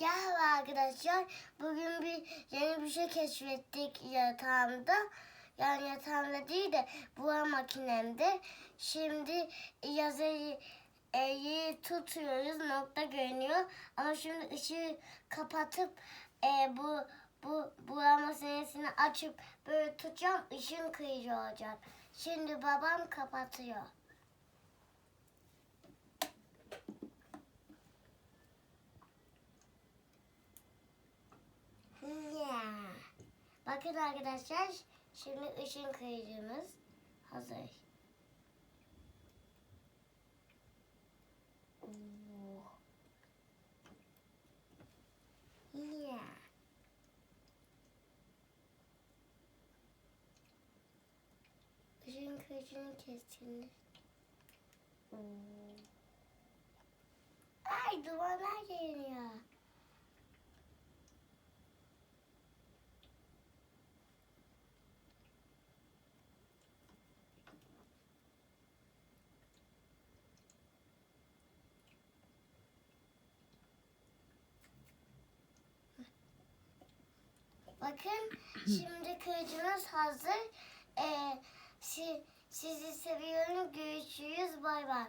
Merhaba arkadaşlar. Bugün bir yeni bir şey keşfettik yatağımda. Yani yatağımda değil de buhar makinemde. Şimdi yazıyı e'yi tutuyoruz. Nokta görünüyor. Ama şimdi ışığı kapatıp e, bu bu buhar makinesini açıp böyle tutacağım. Işığın kıyıcı olacak. Şimdi babam kapatıyor. Bakın arkadaşlar şimdi ışın kıyıcımız hazır. Oo. Ya. Işın kıyıcını kesiniz. Oo. Ay duvarlar geliyor. Bakın şimdi kılıcımız hazır. Ee, si- sizi seviyorum. Görüşürüz. Bay bay.